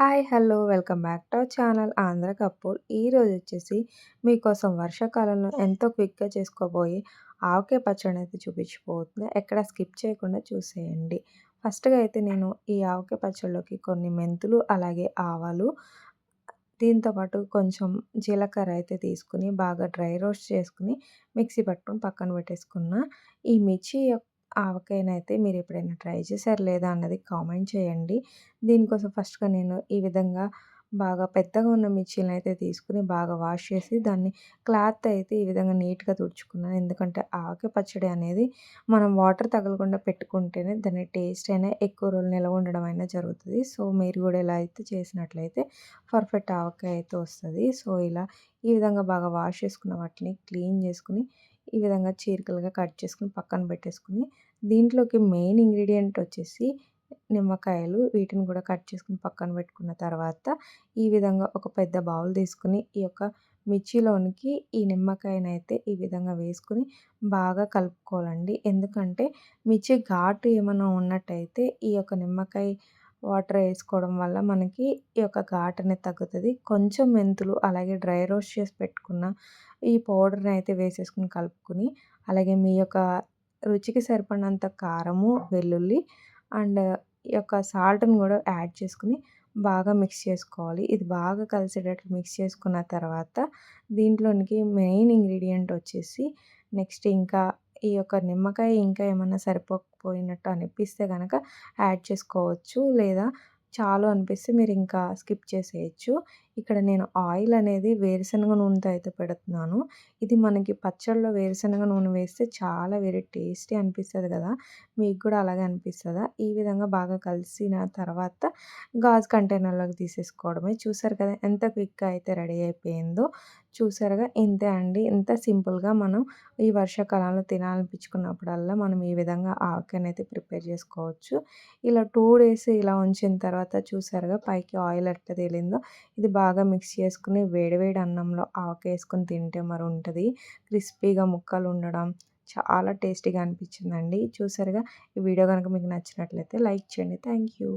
Hi hello welcome back to channel Andhra Kapoor. ఈరోజు వచ్చేసి మీకోసం వర్షాకాలంలో ఎంతో క్విక్గా చేసుకోబోయే ఆవకాయ పచ్చడి అయితే చూపించిపోతుంది ఎక్కడ స్కిప్ చేయకుండా చూసేయండి. ఫస్ట్గా అయితే నేను ఈ ఆవకాయ పచ్చడిలోకి కొన్ని మెంతులు అలాగే ఆవాలు దీంతోపాటు కొంచెం జీలకర్ర అయితే తీసుకుని బాగా డ్రై రోస్ట్ చేసుకుని మిక్సీ పట్టుకొని పక్కన పెట్టేసుకున్న. ఈ మిర్చి యొక్క ఆవకాయనైతే మీరు ఎప్పుడైనా ట్రై చేశారు లేదా అన్నది కామెంట్ చేయండి. దీనికోసం ఫస్ట్గా నేను ఈ విధంగా బాగా పెద్దగా ఉన్న మిర్చీలను అయితే తీసుకుని బాగా వాష్ చేసి దాన్ని క్లాత్ అయితే ఈ విధంగా నీట్గా తుడుచుకున్నాను. ఎందుకంటే ఆవకాయ పచ్చడి అనేది మనం వాటర్ తగలకుండా పెట్టుకుంటేనే దాని టేస్ట్ అయినా ఎక్కువ రోజులు నిల్వ ఉండడం అయినా జరుగుతుంది. సో మీరు కూడా ఇలా అయితే చేసినట్లయితే పర్ఫెక్ట్ ఆవకాయ అయితే వస్తుంది. సో ఇలా ఈ విధంగా బాగా వాష్ చేసుకున్న వాటిని క్లీన్ చేసుకుని ఈ విధంగా చీరికలుగా కట్ చేసుకుని పక్కన పెట్టేసుకుని దీంట్లోకి మెయిన్ ఇంగ్రీడియంట్ వచ్చేసి నిమ్మకాయలు. వీటిని కూడా కట్ చేసుకుని పక్కన పెట్టుకున్న తర్వాత ఈ విధంగా ఒక పెద్ద బౌల్ తీసుకుని ఈ యొక్క మిర్చిలోనికి ఈ నిమ్మకాయనైతే ఈ విధంగా వేసుకుని బాగా కలుపుకోవాలండి. ఎందుకంటే మిర్చి ఘాటు ఏమైనా ఉన్నట్టయితే ఈ యొక్క నిమ్మకాయ వాటర్ వేసుకోవడం వల్ల మనకి ఈ యొక్క ఘాట్ అనేది తగ్గుతుంది. కొంచెం మెంతులు అలాగే డ్రై రోస్ట్ చేసి పెట్టుకున్న ఈ పౌడర్ని అయితే వేసేసుకుని కలుపుకుని అలాగే మీ యొక్క రుచికి సరిపడినంత కారము వెల్లుల్లి అండ్ ఈ యొక్క సాల్ట్ని కూడా యాడ్ చేసుకుని బాగా మిక్స్ చేసుకోవాలి. ఇది బాగా కలిసేటట్లు మిక్స్ చేసుకున్న తర్వాత దీంట్లోనికి మెయిన్ ఇంగ్రీడియంట్ వచ్చేసి నెక్స్ట్ ఇంకా ఈ యొక్క నిమ్మకాయ ఇంకా ఏమైనా సరిపోకపోయినట్టు అనిపిస్తే కనుక యాడ్ చేసుకోవచ్చు. లేదా చాలు అనిపిస్తే మీరు ఇంకా స్కిప్ చేసేయచ్చు. ఇక్కడ నేను ఆయిల్ అనేది వేరుశనగ నూనెతో అయితే పెడుతున్నాను. ఇది మనకి పచ్చళ్ళలో వేరుశనగ నూనె వేస్తే చాలా వెరీ టేస్టీ అనిపిస్తుంది కదా. మీకు కూడా అలాగే అనిపిస్తుందా? ఈ విధంగా బాగా కలిసిన తర్వాత గాజు కంటైనర్లోకి తీసేసుకోవడమే. చూసారు కదా ఎంత క్విక్గా అయితే రెడీ అయిపోయిందో. చూసారుగా? ఇంతే అండి. ఇంత సింపుల్గా మనం ఈ వర్షాకాలంలో తినాలనిపించుకున్నప్పుడల్లా మనం ఈ విధంగా ఆవకాయని అయితే ప్రిపేర్ చేసుకోవచ్చు. ఇలా టూ డేస్ ఇలా ఉంచిన తర్వాత చూసారుగా? పైకి ఆయిల్ ఎట్లా తేలిందో ఇది బాగా మిక్స్ చేసుకుని వేడివేడి అన్నంలో ఆవకాయ వేసుకొని తింటే మరి ఉంటుంది. క్రిస్పీగా ముక్కలు ఉండడం చాలా టేస్టీగా అనిపించిందండి. చూసారుగా? ఈ వీడియో కనుక మీకు నచ్చినట్లయితే లైక్ చేయండి. Thank you.